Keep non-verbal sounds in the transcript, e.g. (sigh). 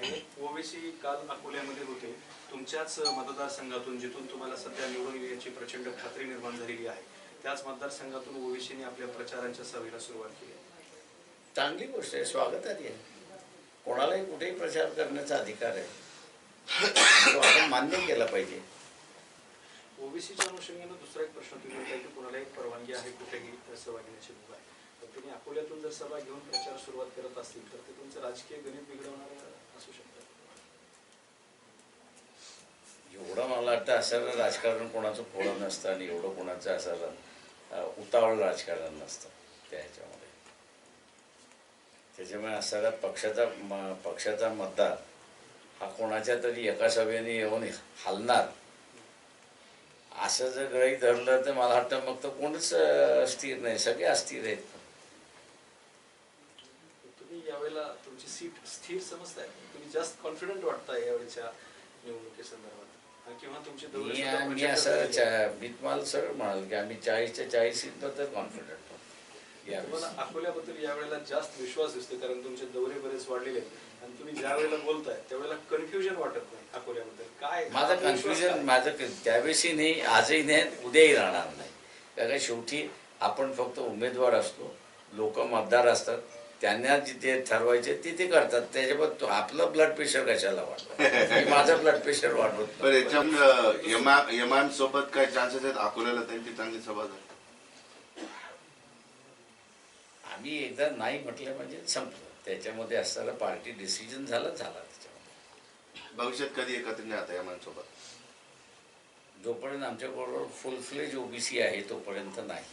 आहे ओवेसी काल अकोल्यामध्ये होते. तुमच्याच मतदारसंघातून जिथून तुम्हाला सध्या निवडून येण्याची प्रचंड खात्री निर्माण झालेली आहे त्याच मतदारसंघातून ओवेसीने आपल्या प्रचारांच्या सभेला सुरुवात केली. चांगली गोष्ट आहे स्वागताची आहे. कोणालाही कुठेही प्रचार करण्याचा अधिकार आहे. तो आपण मान्य केला पाहिजे. ओबीसीच्या अनुषंगानं दुसरा एक प्रश्न तुम्ही म्हणताय की कोणालाही परवानगी आहे कुठेही सभा घेण्याची मुभा आहे. तर तुम्ही अकोल्यातून जर सभा घेऊन प्रचार सुरुवात करत असतील तर ते तुमचं राजकीय गणित बिघडवणार असू शकतं एवढं मला वाटतं असं राजकारण कोणाचं पुढं नसतं आणि एवढं कोणाचं असं उतावळ राजकारण नसतं त्या ह्याच्यामध्ये त्याच्यामुळे असणारा पक्षाचा म- पक्षाचा मतदार हा कोणाच्या तरी एका सभेने येऊन हलणार. असं जर गृहीत धरलं तर मला वाटतं मग तर कोणच अस्थिर स्थिर नाही. सगळे अस्थिर आहेत. यावेळेला तुमची सीट स्थिर समजताय? तुम्ही जास्त कॉन्फिडंट वाटताय यावेळेच्या निवडणुकीसंदर्भात किंवा तुमची दौरे मी प्रचंड असं. चा- मी तुम्हाला सरळ म्हणाल की आम्ही चाळीसच्या चाळीस सीटबद्दल कॉन्फिडंट तुम्हाला अकोल्याबद्दल यावेळेला जास्त विश्वास दिसतो कारण तुमचे दौरे बरेच वाढलेले आहेत. आणि तुम्ही ज्या वेळेला बोलताय त्यावेळेला कन्फ्युजन वाटत नाही अकोल्याबद्दल. काय माझं कन्फ्युजन काय? माझं क- त्यावेळेसही नाही आजही नाही उद्याही राहणार नाही. कारण शेवटी आपण फक्त उमेदवार असतो. लोक मतदार असतात. त्यांना जिथे ठरवायचे ते ते करतात. त्याच्याबद्दल आपलं ब्लड प्रेशर कशाला वाढतं मी (laughs) माझं ब्लड प्रेशर वाढवत आय सोबत काय चान्सेस आहेत? अकोल्याला त्यांची चांगली सभा झाली? आम्ही एकदा नाही म्हटलं म्हणजे संपलं. त्याच्यामध्ये असताना पार्टी डिसिजन झालं झाला त्याच्यामध्ये. भविष्यात कधी एकत्रित नाही आता आय सोबत जोपर्यंत आमच्याबरोबर फुल फ्लेज ओबीसी आहे तोपर्यंत नाही.